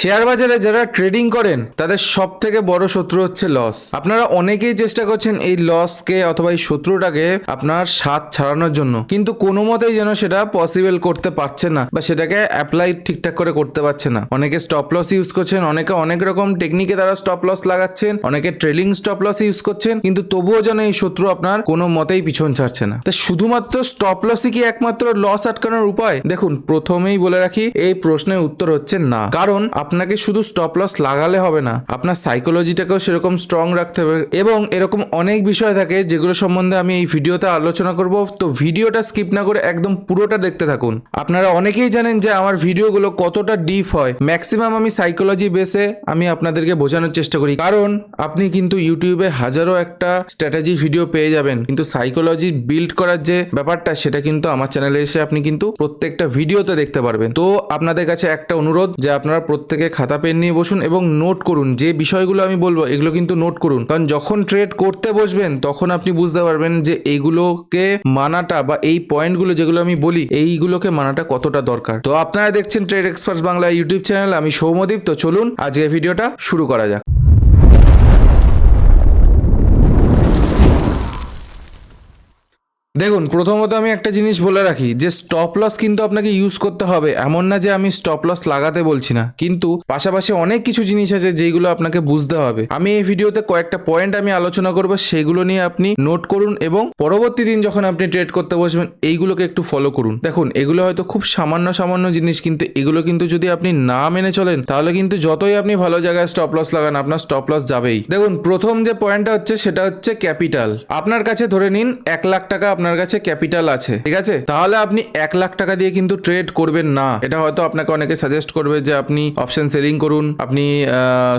Share বাজারে যারা trading করেন, তাদের সব থেকে বড় শত্রু হচ্ছে লস আপনারা অনেকেই চেষ্টা করছেন এই লসকে অথবা এই শত্রুটাকে আপনার স্বাদ ছাড়ানোর জন্য। কিন্তু কোনো মতেই যেন সেটা পসিবল করতে পারছে না বা সেটাকে অ্যাপ্লাই ঠিকঠাক করে করতে পারছে না। অনেকে স্টপ লস ইউজ করছেন, অনেকে অনেক রকম টেকনিকে তারা স্টপ লস লাগাচ্ছেন, অনেকে ট্রেলিং স্টপ লস ইউজ করছেন, কিন্তু তবুও যেন এই শত্রু আপনার কোনো মতেই পিছন ছাড়ছে না। তা শুধুমাত্র স্টপ লসই কি একমাত্র লস আটকানোর উপায়? দেখুন, প্রথমেই বলে রাখি, এই প্রশ্নের উত্তর হচ্ছে না। কারণ আপনাকে শুধু স্টপ লস লাগালে হবে না, আপনার সাইকোলজিটাকেও সেরকম স্ট্রং রাখতে হবে এবং এরকম অনেক বিষয় থাকে যেগুলো সম্বন্ধে আমি এই ভিডিওতে আলোচনা করব, তো ভিডিওটা স্কিপ না করে একদম পুরোটা দেখতে থাকুন। আপনারা অনেকেই জানেন যে আমার ভিডিওগুলো কতটা ডিপ হয়। ম্যাক্সিমাম আমি সাইকোলজি বেসে আমি আপনাদেরকে বোঝানোর চেষ্টা করি। কারণ আপনি কিন্তু ইউটিউবে হাজারো একটা স্ট্র্যাটেজি ভিডিও পেয়ে যাবেন, কিন্তু সাইকোলজি বিল্ড করার যে ব্যাপারটা, সেটা কিন্তু আমার চ্যানেলে এসে আপনি কিন্তু প্রত্যেকটা ভিডিওতে দেখতে পারবেন। তো আপনাদের কাছে একটা অনুরোধ যে আপনারা প্রত্যেকে খাতা, পেন নিয়ে বসুন এবং নোট করুন। যে বিষয়গুলো আমি বলব, এগুলো কিন্তু নোট করুন। কারণ যখন ট্রেড করতে বসবেন, তখন আপনি বুঝতে পারবেন যে এইগুলোকে মানাটা বা এই পয়েন্টগুলো যেগুলো আমি বলি, এইগুলোকে মানাটা কতটা দরকার। তো আপনারা দেখছেন trade expert Bangla YouTube channel আমি সৌমদীপ তো চলুন আজকে ভিডিওটা শুরু করা যাক। দেখুন, প্রথমত আমি একটা জিনিস বলে রাখি, যে স্টপ লস কিন্তু আপনাকে ইউজ করতে হবে। এমন না যে আমি স্টপ লস লাগাতে বলছি না। কিন্তু পাশাপাশি অনেক কিছু জিনিস আছে যেগুলো আপনাকে বুঝতে হবে। আমি এই ভিডিওতে কয়েকটা পয়েন্ট আমি আলোচনা করব, সেগুলো নিয়ে আপনি নোট করুন এবং পরবর্তী দিন যখন আপনি ট্রেড করতে বসবেন, এইগুলোকে একটু ফলো করুন। দেখুন, এগুলো হয়তো খুব সামান্য সামান্য জিনিস, কিন্তু এগুলো কিন্তু যদি আপনি না মেনে চলেন, তাহলে কিন্তু যতই আপনি ভালো জায়গায় স্টপ লস লাগান, আপনার স্টপ লস যাবেই। দেখুন, প্রথম যে পয়েন্টটা হচ্ছে, সেটা হচ্ছে ক্যাপিটাল আপনার কাছে ধরে নিন, এক লাখ টাকা আপনার কাছে ক্যাপিটাল আছে, ঠিক আছে? তাহলে আপনি এক লাখ টাকা দিয়ে কিন্তু ট্রেড করবেন না। এটা হয়তো আপনাকে অনেকে সাজেস্ট করবে যে আপনি অপশন সেলিং করুন, আপনি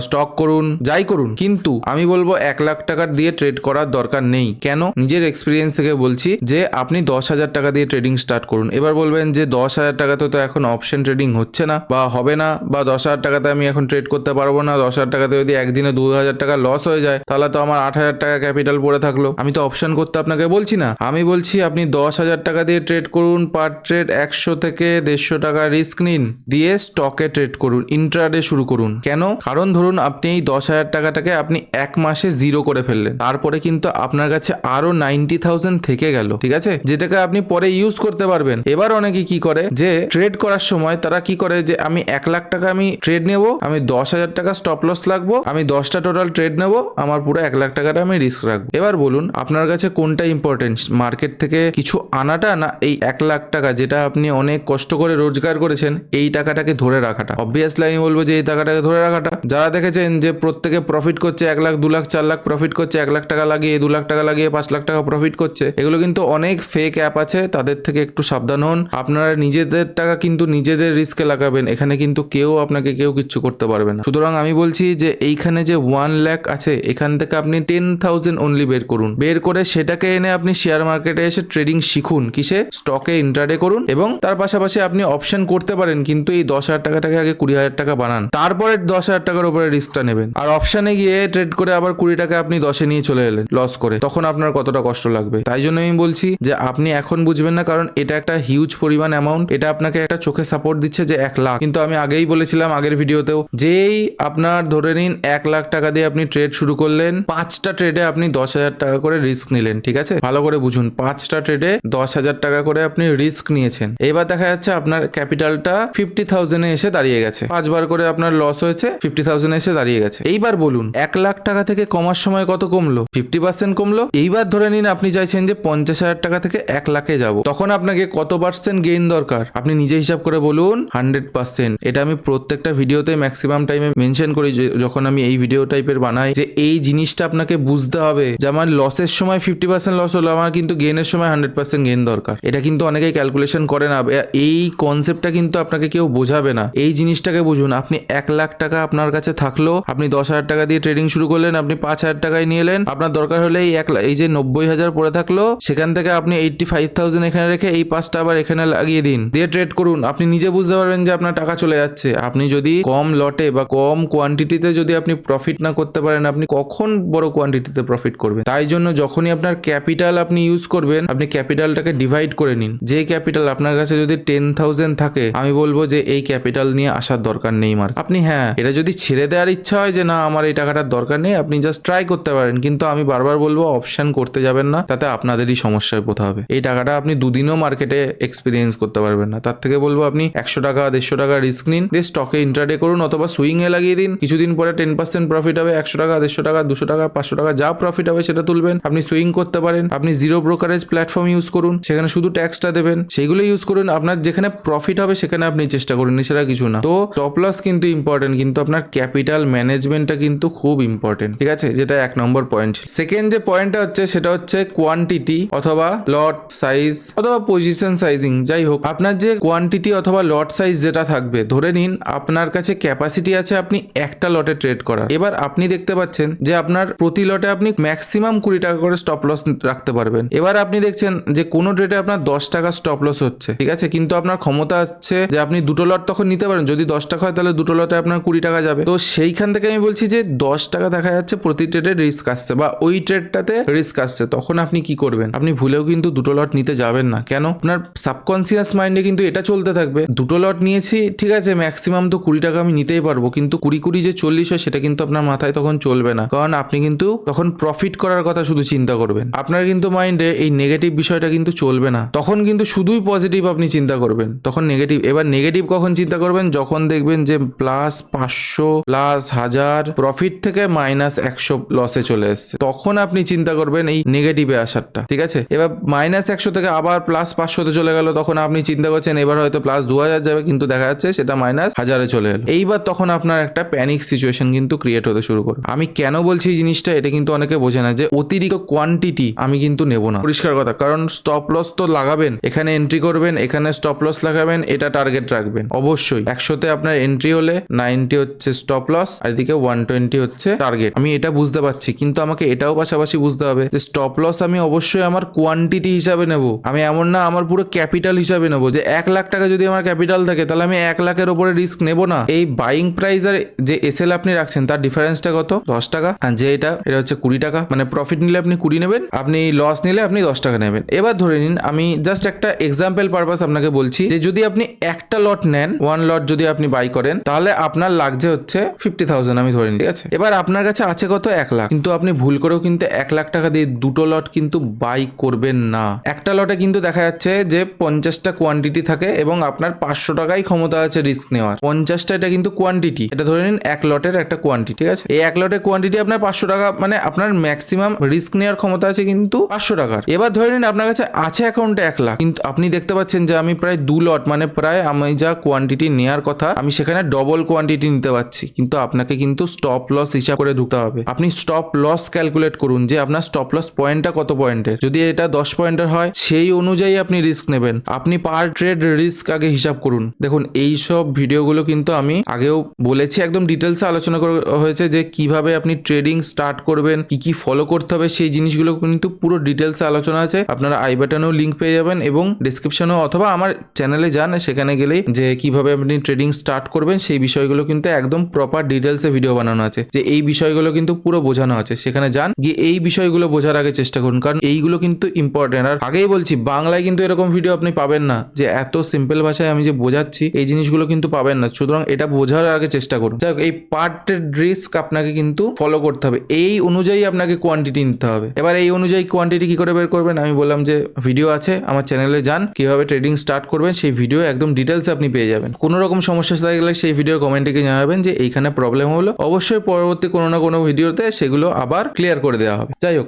স্টক করুন, যাই করুন। কিন্তু আমি বলব এক লাখ টাকা দিয়ে ট্রেড করার দরকার নেই। কেন? নিজের এক্সপিরিয়েন্স থেকে বলছি যে আপনি দশ হাজার টাকা দিয়ে ট্রেডিং স্টার্ট করুন। এবার বলবেন যে দশ হাজার টাকাতে তো এখন অপশন ট্রেডিং হচ্ছে না, বা হবে না, বা দশ হাজার টাকাতে আমি এখন ট্রেড করতে পারব না, দশ হাজার টাকাতে যদি একদিনে দু হাজার টাকা লস হয়ে যায়, তাহলে তো আমার আট হাজার টাকা ক্যাপিটাল পড়ে থাকল। আমি তো অপশন করতে আপনাকে বলছি না। আমি বলছি, আপনি দশ হাজার টাকা দিয়ে ট্রেড করুন পার ট্রেড একশো থেকে দেড়শো টাকা রিস্ক নিন, দিয়ে স্টকে ট্রেড করুন ইন্ট্রাডে শুরু করুন। কেন? কারণ ধরুন, আপনি এই দশ হাজার টাকাটাকে আপনি এক মাসে জিরো করে ফেললেন। তারপরে কিন্তু আপনার কাছে আরও নাইনটি থাউজেন্ড থেকে গেল, ঠিক আছে? যেটাকে আপনি পরে ইউজ করতে পারবেন। এবার অনেকে কি করে? যে ট্রেড করার সময় তারা কি করে? যে আমি এক লাখ টাকা আমি ট্রেড নেব, আমি দশ হাজার টাকা স্টপ লস লাগবো, আমি দশটা টোটাল ট্রেড নেব, আমার পুরো এক লাখ টাকাটা আমি রিস্ক রাখব। এবার বলুন, আপনার কাছে কোনটা ইম্পর্টেন্ট মার্কেট থেকে কিছু আনাটা না এই এক লাখ টাকা যেটা আপনি অনেক কষ্ট করে রোজগার করেছেন, এই টাকাটাকে ধরে রাখাটা। অবভিয়াসলি আমি বলব যে এই টাকাটাকে ধরে রাখাটা। যারা দেখেছেন যে প্রত্যেকে প্রফিট করছে এক লাখ, দু লাখ, চার লাখ প্রফিট করছে, এক লাখ টাকা লাগিয়ে, দু লাখ টাকা লাগিয়ে পাঁচ লাখ টাকা প্রফিট করছে, এগুলো কিন্তু অনেক ফেক অ্যাপ আছে, তাদের থেকে একটু সাবধান হন। আপনারা নিজেদের টাকা কিন্তু নিজেদের রিস্কে লাগাবেন, এখানে কিন্তু কেউ আপনাকে কেউ কিচ্ছু করতে পারবে না। সুতরাং আমি বলছি যে এইখানে যে ওয়ান লাখ আছে, এখান থেকে আপনি টেন থাউজেন্ড অনলি বের করুন। বের করে সেটাকে এনে আপনি শেয়ার মার্কেটে এসে ট্রেডিং শিখুন, কিসে? স্টকে ইন্টারডে করুন এবং তার পাশাপাশি আপনি অপশন করতে পারেন, কিন্তু এই দশ হাজার টাকাটাকে আগে কুড়ি হাজার টাকা বানান। তারপরে দশ হাজার টাকার উপরে রিস্কটা নেবেন। আর অপশনে গিয়ে ট্রেড করে আবার কুড়ি টাকা আপনি দশে নিয়ে চলে এলেন লস করে। তখন আপনার কতটা কষ্ট লাগবে? তাই জন্য আমি বলছি যে আপনি এখন বুঝবেন না, কারণ এটা একটা হিউজ পরিমাণ অ্যামাউন্ট এটা আপনাকে একটা চোখে সাপোর্ট দিচ্ছে যে এক লাখ। কিন্তু আমি আগেই বলেছিলাম আগের ভিডিওতেও, যেই আপনার ধরে নিন এক লাখ টাকা দিয়ে আপনি ট্রেড শুরু করলেন, পাঁচটা ট্রেডে আপনি দশ হাজার টাকা করে রিস্ক নিলেন, ঠিক আছে? ভালো করে বুঝুন। পাঁচটা ট্রেডে দশ হাজার টাকা করে আপনি রিস্ক নিয়েছেন। এবার দেখা যাচ্ছে আপনার ক্যাপিটালটা ফিফটি থাউজেন্ডে এসে দাঁড়িয়ে গেছে। পাঁচবার করে আপনার লস হয়েছে, ফিফটি থাউজেন্ড এসে দাঁড়িয়ে গেছে। এইবার বলুন, এক লাখ টাকা থেকে কমার সময় কত কমলো? ফিফটি পার্সেন্ট কমলো? এইবার ধরে নিন আপনি চাইছেন যে পঞ্চাশ হাজার টাকা থেকে এক লাখে যাব। তখন আপনাকে কত পার্সেন্ট গেইন দরকার? আপনি নিজে হিসাব করে বলুন হান্ড্রেড পার্সেন্ট এটা আমি প্রত্যেকটা ভিডিওতে ম্যাক্সিমাম টাইমে মেনশন করি যখন আমি এই ভিডিও টাইপের বানাই, যে এই জিনিসটা আপনাকে বুঝতে হবে যে আমার লসের সময় ফিফটি পার্সেন্ট লস হলো, আমার কিন্তু গেনের সময় হান্ড্রেড পার্সেন্ট গেন দরকার। এটা কিন্তু অনেকেই ক্যালকুলেশন করে না। এই কনসেপ্টটা কিন্তু আপনাকে কেউ বোঝাবে না। এই জিনিসটাকে বুঝুন, আপনি এক লাখ টাকা আপনার কাছে থাকল, আপনি দশ হাজার টাকা দিয়ে ট্রেডিং শুরু করলেন, আপনি পাঁচ হাজার টাকায় নিয়ে এলেন আপনার দরকার হলে এই এক এই যে নব্বই হাজার পড়ে থাকল, সেখান থেকে আপনি এইটটি ফাইভ থাউজেন্ড এখানে রেখে এই পাঁচটা আবার এখানে লাগিয়ে দিন। দিয়ে ট্রেড করুন। আপনি নিজে বুঝতে পারবেন যে আপনার টাকা চলে যাচ্ছে। আপনি যদি কম লটে বা কম কোয়ান্টিটিতে যদি আপনি প্রফিট না করতে পারেন, আপনি কখন বড় কোয়ান্টিটিতে প্রফিট করবেন? তাই জন্য যখনই আপনার ক্যাপিটাল আপনি ইউজ করবেন করবেন, আপনি ক্যাপিটালটাকে ডিভাইড করে নিন। যে ক্যাপিটাল আপনার কাছে যদি টেন থাউজেন্ড থাকে, আমি বলব যে এই ক্যাপিটাল নিয়ে আসার দরকার নেই, মার্ক। আপনি হ্যাঁ এটা যদি ছেড়ে দেওয়ার ইচ্ছা হয় যে না, আমার এই টাকাটার দরকার নেই, আপনি জাস্ট ট্রাই করতে পারেন। কিন্তু আমি বারবার বলব অপশন করতে যাবেন না, তাতে আপনাদেরই সমস্যায় পড়তে হবে। এই টাকাটা আপনি দুদিনও মার্কেটে এক্সপিরিয়েন্স করতে পারবেন না। তার থেকে বলব, আপনি একশো টাকা, দেড়শো টাকা রিস্ক নিন, দিয়ে স্টকে ইন্টারডে করুন, অথবা সুইং এ লাগিয়ে দিন। কিছুদিন পরে টেন পার্সেন্ট প্রফিট হবে, একশো টাকা, দেড়শো টাকা, দুশো টাকা, পাঁচশো টাকা, যা প্রফিট হবে সেটা তুলবেন। আপনি সুইং করতে পারেন। আপনি জিরো ব্রোকারেজ প্ল্যাটফর্ম ইউজ করুন, সেখানে শুধু ট্যাক্সটা দেবেন সেইগুলো ইউজ করুন, আপনার যেখানে প্রফিট হবে সেখানে আপনি চেষ্টা করুন, এছাড়া কিছু না। তো টপ লস কিন্তু ইম্পর্টেন্ট কিন্তু আপনার ক্যাপিটাল ম্যানেজমেন্টটা কিন্তু খুব ইম্পর্টেন্ট ঠিক আছে? যেটা এক নম্বর পয়েন্ট সেকেন্ড যে পয়েন্টটা হচ্ছে, সেটা হচ্ছে কোয়ান্টিটি অথবা লট সাইজ অথবা পজিশন সাইজিং যাই হোক। আপনার যে কোয়ান্টিটি অথবা লট সাইজ যেটা থাকবে, ধরে নিন আপনার কাছে ক্যাপাসিটি আছে আপনি একটা লটে ট্রেড করার। এবার আপনি দেখতে পাচ্ছেন যে আপনার প্রতি লটে আপনি ম্যাক্সিমাম কুড়ি টাকা করে স্টপ লস রাখতে পারবেন। এবার আপনি দেখছেন যে কোনো ট্রেডে আপনার দশ টাকা স্টপ লস হচ্ছে, ঠিক আছে? কিন্তু আপনার ক্ষমতা আছে যে আপনি দুটো লট তখন নিতে পারেন। যদি দশ টাকা হয় তাহলে দুটো লটে আপনার কুড়ি টাকা যাবে। তো সেইখান থেকে আমি বলছি যে দশ টাকা দেখা যাচ্ছে প্রতি ট্রেডে রিস্ক আসছে বা ওই ট্রেডটাতে রিস্ক আসছে। তখন আপনি কি করবেন? আপনি ভুলেও কিন্তু দুটো লট নিতে যাবেন না। কেন? আপনার সাবকনসিয়াস মাইন্ডে কিন্তু এটা চলতে থাকবে। দুটো লট নিয়েছি, ঠিক আছে ম্যাক্সিমাম তো কুড়ি টাকা আমি নিতেই পারব। কিন্তু কুড়ি কুড়ি যে চল্লিশ হয় সেটা কিন্তু আপনার মাথায় তখন চলবে না। কারণ আপনি কিন্তু তখন প্রফিট করার কথা শুধু চিন্তা করবেন। আপনার কিন্তু মাইন্ডে এই নেগেটিভ বিষয়টা কিন্তু চলবে না। তখন কিন্তু শুধুই পজিটিভ আপনি চিন্তা করবেন। তখন নেগেটিভ এবার নেগেটিভ কখন চিন্তা করবেন? যখন দেখবেন যে প্লাস পাঁচশো প্লাস হাজার প্রফিট থেকে মাইনাস একশো লসে চলে এসছে। তখন আপনি চিন্তা করবেন এই নেগেটিভে আসারটা, ঠিক আছে? এবার মাইনাস একশো থেকে আবার প্লাস পাঁচশোতে চলে গেল, তখন আপনি চিন্তা করছেন এবার হয়তো প্লাস দু হাজার যাবে, কিন্তু দেখা যাচ্ছে সেটা মাইনাস হাজারে চলে এলো। এইবার তখন আপনার একটা প্যানিক সিচুয়েশন কিন্তু ক্রিয়েট হতে শুরু করবে। আমি কেন বলছি এই জিনিসটা? এটা কিন্তু অনেকে বোঝে না যে অতিরিক্ত কোয়ান্টিটি আমি কিন্তু নেব না। পরিষ্কার কথা, কারণ স্টপ লস তো লাগাবেন, এখানে এন্ট্রি করবেন, এখানে স্টপ লস লাগাবেন, এটা টার্গেট রাখবেন, অবশ্যই। একশোতে আপনার এন্ট্রি হলে নাইনটি হচ্ছে স্টপ লস আর এদিকে ওয়ান টোয়েন্টি হচ্ছে টার্গেট আমি এটা বুঝতে পারছি, কিন্তু আমাকে এটাও পাশাপাশি বুঝতে হবে যে স্টপ লস আমি অবশ্যই আমার কোয়ান্টিটি হিসাবে নেব। আমি এমন না, আমার পুরো ক্যাপিটাল হিসাবে নেব যে এক লাখ টাকা যদি আমার ক্যাপিটাল থাকে, তাহলে আমি এক লাখের ওপরে রিস্ক নেব না। এই বাইং প্রাইস আর যে এসএল আপনি রাখছেন, তার ডিফারেন্সটা কত? দশ টাকা। আর যে এটা এটা হচ্ছে কুড়ি টাকা। মানে প্রফিট নিলে আপনি কুড়ি নেবেন, আপনি লস নিলে আপনি দশ টাকা নেবেন। এবার ধরে নিন, আমি জাস্ট একটা এক্সাম্পল পারপাস আপনাকে বলছি যে যদি আপনি একটা লট নেন ওয়ান লট যদি আপনি বাই করেন, তাহলে আপনার লাগছে হচ্ছে ফিফটি থাউজেন্ড আমি ধরে নিই, ঠিক আছে? এবার আপনার কাছে আছে কত? এক লাখ। কিন্তু আপনি ভুল করেও কিন্তু এক লাখ টাকা দিয়ে দুটো লট কিন্তু বাই করবেন না। একটা লটে কিন্তু দেখা যাচ্ছে যে পঞ্চাশটা কোয়ান্টিটি থাকে এবং আপনার পাঁচশো টাকাই ক্ষমতা আছে রিস্ক নেওয়ার। পঞ্চাশটা এটা কিন্তু কোয়ান্টিটি এটা ধরে নিন, এক লটের একটা কোয়ান্টিটি ঠিক আছে? এই এক লটের কোয়ান্টিটি আপনার পাঁচশো টাকা মানে আপনার ম্যাক্সিমাম রিস্ক নেওয়ার ক্ষমতা আছে কিন্তু পাঁচশো টাকার। এবার ধরে নিন আপনার কাছে আছে অ্যাকাউন্টে এক লাখ। কিন্তু আপনি দেখতে পাচ্ছেন যে আমি প্রায় দু লট মানে প্রায় আমি যা কোয়ান্টিটি নেওয়ার কথা, আমি সেখানে ডবল কোয়ান্টিটি নিতে পারছি। কিন্তু আপনাকে কিন্তু স্টপ লস হিসাব করে ঢুকতে হবে। আপনি স্টপ লস ক্যালকুলেট করুন যে আপনার স্টপ লস পয়েন্টটা কত পয়েন্টের যদি এটা দশ পয়েন্টের হয়, সেই অনুযায়ী আপনি রিস্ক নেবেন। আপনি পার ট্রেড রিস্ক আগে হিসাব করুন। দেখুন, এই সব ভিডিওগুলো কিন্তু আমি আগেও বলেছি, একদম ডিটেলসে আলোচনা হয়েছে যে কীভাবে আপনি ট্রেডিং স্টার্ট করবেন, কি কি ফলো করতে হবে, সেই জিনিসগুলো কিন্তু পুরো ডিটেলসে আলোচনা আছে, আপনারা আই বাটনেও লিঙ্ক পেয়ে যাবেন এবং ডিসক্রিপশনেও অথবা আমার চ্যানেলে যান, সেখানে গেলেই যে কীভাবে আপনি ট্রেডিং স্টার্ট করবেন, সেই বিষয়গুলো কিন্তু একদম প্রপার ডিটেলসে ভিডিও বানানো আছে। যে এই বিষয়গুলো কিন্তু পুরো বোঝানো আছে। সেখানে যান, গিয়ে এই বিষয়গুলো বোঝার আগে চেষ্টা করুন, কারণ এইগুলো কিন্তু ইম্পর্টেন্ট আর আগেই বলছি, বাংলায় কিন্তু এরকম ভিডিও আপনি পাবেন না। যে এত সিম্পল ভাষায় আমি যে বোঝাচ্ছি, এই জিনিসগুলো কিন্তু পাবেন না। সুতরাং এটা বোঝার আগে চেষ্টা করুন। যাই এই পার্টের রিস্ক আপনাকে কিন্তু ফলো করতে হবে। এই অনুযায়ী আপনাকে কোয়ান্টিটি নিতে হবে। এবার এই অনুযায়ী কোয়ান্টিটি কি করে বের করবেন, আমি বললাম যে ভিডিও আছে, আমার চ্যানেলে যান, কীভাবে ট্রেডিং স্টার্ট করবেন, সেই ভিডিও একদম ডিটেলস আপনি পেয়ে যাবেন। কোনো রকম সমস্যা থাকলে সেই ভিডিওর কমেন্টে গিয়ে জানাবেন যে এইখানে প্রবলেম হলো। অবশ্যই পরবর্তী কোনো না কোনো ভিডিওতে সেগুলো আবার ক্লিয়ার করে দেওয়া হবে। যাই হোক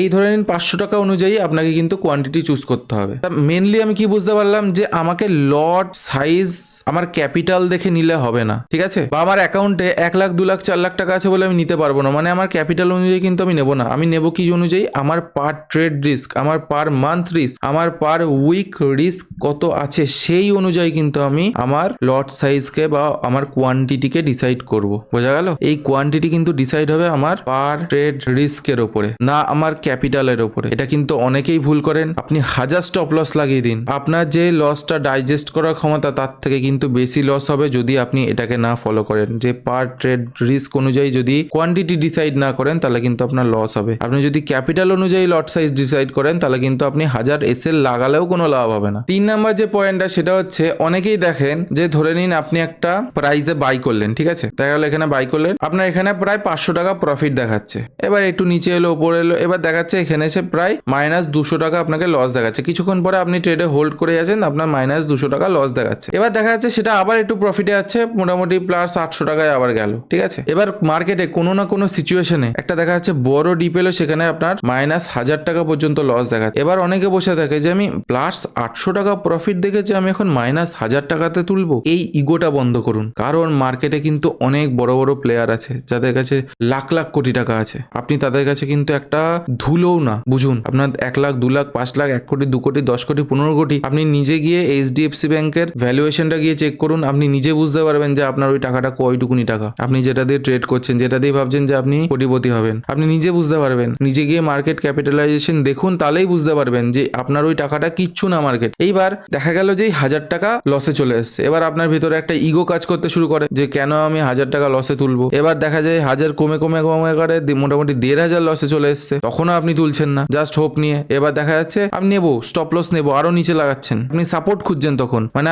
এই ধরে নিন পাঁচশো টাকা অনুযায়ী আপনাকে কিন্তু কোয়ান্টিটি চুজ করতে হবে। মেনলি আমি কি বুঝতে পারলাম যে আমাকে লট সাইজ আমার ক্যাপিটাল দেখে নিলে হবে না, ঠিক আছে? বা আমার অ্যাকাউন্টে এক লাখ, দু লাখ, চার লাখ টাকা আছে বলে আমি নিতে পারব না। মানে আমার ক্যাপিটাল অনুযায়ী কিন্তু আমি নেব না। আমি নেব কি অনুযায়ী? আমার পার ট্রেড রিস্ক, আমার পার মান্থ রিস্ক, আমার পার উইক রিস্ক কত আছে সেই অনুযায়ী কিন্তু আমি আমার লট সাইজকে বা আমার কোয়ান্টিটিকে ডিসাইড করব। বোঝা গেল? এই কোয়ান্টিটি কিন্তু ডিসাইড হবে আমার পার ট্রেড রিস্কের ওপরে, না আমার ক্যাপিটালের ওপরে। এটা কিন্তু অনেকেই ভুল করেন। আপনি হাজার স্টপ লস লাগিয়ে দিন। আপনার যে লসটা ডাইজেস্ট করার ক্ষমতা তার থেকে কিন্তু বেশি লস হবে যদি আপনি এটাকে না ফলো করেন। যে পার ট্রেড রিস্ক অনুযায়ী যদি কোয়ান্টিটি ডিসাইড না করেন, তাহলে কিন্তু আপনার লস হবে। আপনি যদি ক্যাপিটাল অনুযায়ী লট সাইজ ডিসাইড করেন, তাহলে কিন্তু আপনি হাজার এসএল লাগালেও কোনো লাভ হবে না। তিন নাম্বার যে পয়েন্টটা সেটা হচ্ছে অনেকেই দেখেন যে ধরে নিন আপনি একটা প্রাইসে বাই করলেন, ঠিক আছে? দেখা গেলো এখানে বাই করলেন, আপনার এখানে প্রায় পাঁচশো টাকা প্রফিট দেখাচ্ছে। এবার একটু নিচে এলো ওপরে এলো, এবার দেখাচ্ছে এখানে এসে প্রায় মাইনাস দুশো টাকা আপনাকে লস দেখাচ্ছে। কিছুক্ষণ পরে আপনি ট্রেডে হোল্ড করে আছেন, আপনার মাইনাস দুশো টাকা লস দেখাচ্ছে। এবার দেখা যাচ্ছে সেটা আবার একটু প্রফিটে আছে, মোটামুটি প্লাস আটশো টাকায় আবার গেল, ঠিক আছে? এবার মার্কেটে কোনো না কোনো সিচুয়েশনে একটা দেখা যাচ্ছে বড় ডিপ সেখানে আপনার মাইনাস হাজার টাকা পর্যন্ত লস দেখাচ্ছে এবার অনেকে বসে থাকে যে, আমি প্লাস আটশো টাকা প্রফিট দেখেছি, আমি এখন মাইনাস হাজার টাকাতে তুলবো? এই ইগোটা বন্ধ করুন। কারণ মার্কেটে কিন্তু অনেক বড় বড় প্লেয়ার আছে, যাদের কাছে লাখ লাখ কোটি টাকা আছে। আপনি তাদের কাছে কিন্তু একটা ধুলোও না, বুঝুন। আপনার এক লাখ, দু লাখ, পাঁচ লাখ, এক কোটি, দু কোটি, দশ কোটি, পনেরো কোটি, আপনি নিজে গিয়ে এইচডিএফসি ব্যাংকের ভ্যালুয়েশনটা গিয়ে চেক করুন, আপনি নিজে বুঝতে পারবেন যে আপনার ওই টাকাটা কয়টুকুনি টাকা। আপনি যেটা দিয়ে ট্রেড করছেন, যেটা দিয়ে ভাবছেন যে আপনি কোটিপতি হবেন, আপনি নিজে বুঝতে পারবেন। নিজে গিয়ে মার্কেট ক্যাপিটালাইজেশন দেখুন, তাহলেই বুঝতে পারবেন যে আপনার ওই টাকাটা কিচ্ছু না মার্কেট এইবার দেখা গেল যে হাজার টাকা লসে চলে এসছে। এবার আপনার ভিতরে একটা ইগো কাজ করতে শুরু করে যে কেন আমি হাজার টাকা লসে তুলবো? এবার দেখা যায় হাজার কমে কমে কমে করে মোটামুটি দেড় হাজার লসে চলে এসছে। তখনও আপনি তুলছেন না জাস্ট হোপ নিয়ে। এবার দেখা যাচ্ছে আমি নেব স্টপ লস নেব, আরও নিচে লাগাচ্ছেন। আপনি সাপোর্ট খুঁজছেন তখন। মানে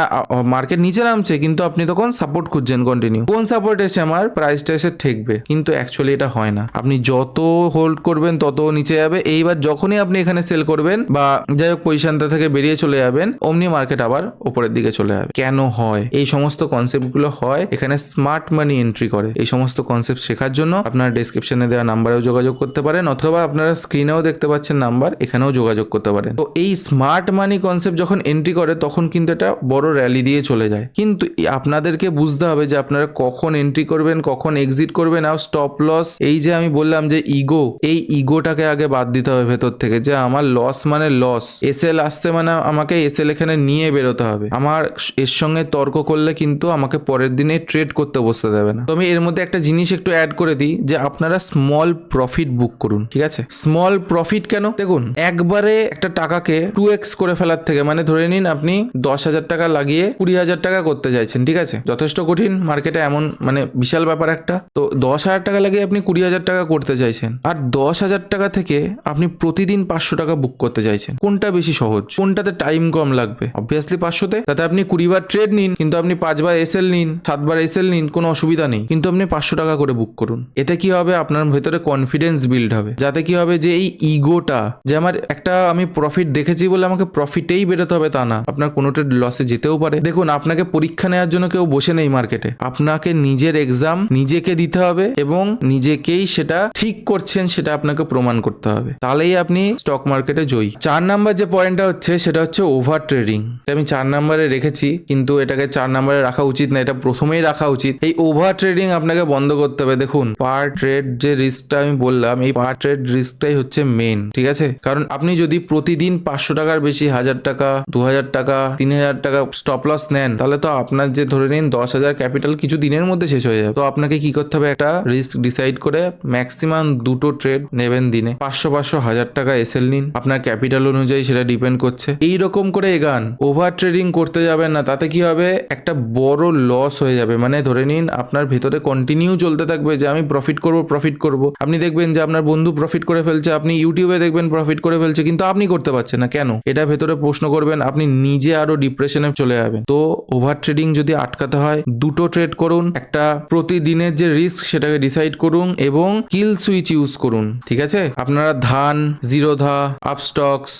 মার্কেট নিচে নামছে কিন্তু আপনি তখন সাপোর্ট খুঁজছেন কন্টিনিউ কোন সাপোর্ট এসে আমার প্রাইসটা এসে ঠেকবে? কিন্তু অ্যাকচুয়ালি এটা হয় না। আপনি যত হোল্ড করবেন, তত নিচে যাবে। এইবার যখনই আপনি এখানে সেল করবেন বা যাই হোক পজিশনটা থেকে বেরিয়ে চলে যাবেন, অমনি মার্কেট আবার উপরের দিকে চলে যাবে। কেন হয়? এই সমস্ত কনসেপ্টগুলো হয় এখানে স্মার্ট মানি এন্ট্রি করে। এই সমস্ত কনসেপ্ট শেখার জন্য আপনারা ডেসক্রিপশনে দেওয়া নাম্বারেও যোগাযোগ করতে পারেন, অথবা আপনারা স্ক্রিনেও দেখতে পাচ্ছেন নাম্বার এখানেও যোগাযোগ করতে পারেন। তো এই স্মার্ট মানি কনসেপ্ট যখন এন্ট্রি করে, তখন কিন্তু এটা বড় র্যালি দিয়ে চলে যায়। কিন্তু আপনাদেরকে বুঝতে হবে যে আপনারা কখন এন্ট্রি করবেন, কখন এক্সিট করবেন। আর স্টপ লস এই যে আমি বললাম যে ইগো এই ইগোটাকে আগে বাদ দিতে হবে ভেতর থেকে যে আমার লস মানে লস এসএল আসছে মানে আমাকে এসএল এখানে নিয়ে বেরোতে হবে। আমার এর সঙ্গে তর্ক করলে কিন্তু আমাকে পরের দিনে ট্রেড করতে বসতে দেবে না। তো আমি এর মধ্যে একটা জিনিস একটু অ্যাড করে দিই যে আপনারা স্মল প্রফিট বুক করুন, ঠিক আছে? স্মল প্রফিট কেন? দেখুন, একবারে একটা টাকাকে টু এক্স করে ফেলার থেকে মানে ধরে নিন আপনি দশ হাজার টাকা লাগিয়ে কুড়ি হাজার টাকা করতে চাইছেন, ঠিক আছে? যথেষ্ট কঠিন মার্কেটে এমন মানে বিশাল ব্যাপার একটা। তো দশ হাজার টাকা লাগিয়ে আপনি কুড়ি হাজার টাকা করতে চাইছেন। আর দশ হাজার টাকা থেকে আপনি প্রতিদিন পাঁচশো টাকা বুক করতে চাইছেন। কোনটা বেশি সহজ? কোনটাতে টাইম কম লাগবে? অবভিয়াসলি পাঁচশোতে। তাতে আপনি কুড়ি বার ট্রেড নিন, কিন্তু আপনি পাঁচবার এসএল নিন, সাতবার এসএল নিন, কোনো অসুবিধা নেই। কিন্তু আপনি পাঁচশো টাকা করে বুক করুন। এতে কি হবে? আপনার ভেতরে কনফিডেন্স বিল্ড হবে। যাতে কি হবে যে এই ইগোটা যে আমার একটা আমি প্রফিট দেখেছি বলে আমাকে প্রফিটেই বেরোতে হবে তা না। আপনার কোনোটা লসে যেতেও পারে। দেখুন, আপনাকে পরীক্ষা নেওয়ার জন্য কেউ বসে নেই মার্কেটে। আপনাকে নিজের এক্সাম নিজেকে দিতে হবে এবং নিজেকেই সেটা ঠিক করছেন সেটা আপনাকে প্রমাণ করতে হবে। তাহলেই আপনি স্টক মার্কেটে জয়ী। চার নাম্বার যে পয়েন্টটা হচ্ছে সেটা হচ্ছে ওভার ট্রেডিং এটা আমি চার নাম্বারে রেখেছি, কিন্তু এটাকে চার নাম্বারে রাখা উচিত না, এটা প্রথমেই রাখা উচিত। এই ওভার ট্রেডিং আপনাকে বন্ধ করতে হবে। দেখুন পার ট্রেড যে রিস্কটা আমি বললাম, এই পার ট্রেড রিস্কটাই হচ্ছে মেন ঠিক আছে? কারণ আপনি যদি প্রতিদিন পাঁচশো টাকার বেশি, হাজার টাকা, দু হাজার টাকা, তিন হাজার টাকা স্টপ লস নেন তাহলে তো আপনার যে ধরে নিন দশ হাজার ক্যাপিটাল কিছু দিনের মধ্যে শেষ হয়ে যাবে। তো আপনাকে কি করতে হবে? একটা রিস্ক ডিসাইড করে ম্যাক্সিমাম দুটো ট্রেড নেবেন দিনে। পাঁচশো পাঁচশো হাজার টাকা এসএল নিন। আপনার ক্যাপিটাল অনুযায়ী সেটা ডিপেন্ড করছে। এই রকম করে এগান। ওভার ট্রেডিং করতে যাবেন না। তাতে কি হবে? একটা বড় লস হয়ে যাবে। মানে ধরে নিন আপনার ভেতরে কন্টিনিউ চলতে থাকবে যে আমি প্রফিট করব প্রফিট করব। আপনি দেখবেন যে আপনার বন্ধু প্রফিট করে ফেলছে। আপনি ইউটিউবে দেখবেন প্রফিট করে ফেলছে। কিন্তু আপনি করতে পারছেন না। কেন? এটা ভেতরে প্রশ্ন করবেন। আপনি নিজে আরও ডিপ্রেশনে চলে যাবেন। তো ওভার ট্রেডিং যদি আটকাতে হয়, দুটো ট্রেড করুন, একটা প্রতিদিনের যে রিস্ক সেটাকে ডিসাইড করুন এবং কিল সুইচ ইউজ করুন, ঠিক আছে? আপনারা ধান, জিরোধা, আপস্টক্স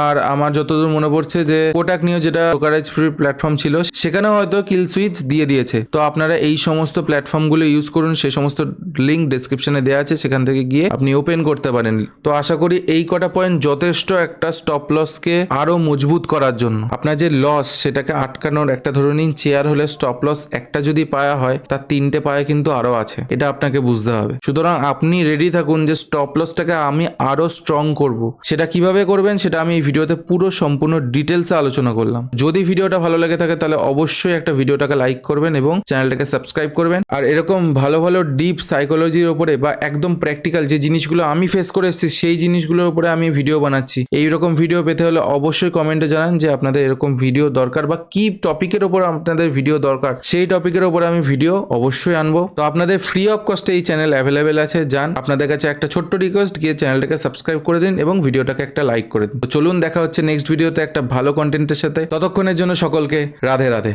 আর আমার যতদূর মনে পড়ছে যে কোটাক নিয়ে যেটা ব্রোকারেজ ফ্রি প্ল্যাটফর্ম ছিল, সেখানেও হয়তো কিল সুইচ দিয়ে দিয়েছে। তো আপনারা এই সমস্ত প্ল্যাটফর্মগুলো ইউজ করুন, সে সমস্ত লিঙ্ক ডেসক্রিপশনে দেওয়া আছে, সেখান থেকে গিয়ে আপনি ওপেন করতে পারেন। তো আশা করি এই কটা পয়েন্ট যথেষ্ট একটা স্টপ লসকে আরও মজবুত করার জন্য। আপনার যে লস সেটাকে আটকানোর একটা ধরে নিন চেয়ার হলে স্টপ লস একটা যদি পায়া হয়, তার তিনটে পায়া কিন্তু আরও আছে। এটা আপনাকে বুঝতে হবে। সুতরাং আপনি রেডি থাকুন যে স্টপ লসটাকে আমি আরও স্ট্রং করব। সেটা কীভাবে করবেন সেটা আমি এই ভিডিওতে পুরো সম্পূর্ণ ডিটেলসে আলোচনা করলাম। যদি ভিডিওটা ভালো লাগে থাকে, তাহলে অবশ্যই একটা ভিডিওটাকে লাইক করবেন এবং চ্যানেলটাকে সাবস্ক্রাইব করবেন। আর এরকম ভালো ভালো ডিপ সাইকোলজির ওপরে বা একদম প্র্যাকটিক্যাল যে জিনিসগুলো আমি ফেস করে এসেছি, সেই জিনিসগুলোর উপরে আমি ভিডিও বানাচ্ছি। এই রকম ভিডিও পেতে হলে অবশ্যই কমেন্টে জানান যে আপনাদের এরকম ভিডিও দরকার বা কি টপিকের ওপর আপনাদের ভিডিও দরকার। সেই টপিকের ওপর আমি ভিডিও অবশ্যই আনব। তো আপনাদের ফ্রি অফ কস্টে এই চ্যানেল অ্যাভেলেবেল আছে যান আপনাদের কাছে একটা ছোট্ট রিকোয়েস্ট গিয়ে চ্যানেলটাকে সাবস্ক্রাইব করে দিন এবং এবং ভিডিওটাকে একটা লাইক করে দিন। তো চলুন দেখা হচ্ছে নেক্সট ভিডিওতে একটা ভালো কন্টেন্টের সাথে। ততক্ষণের জন্য সকলকে রাধে রাধে।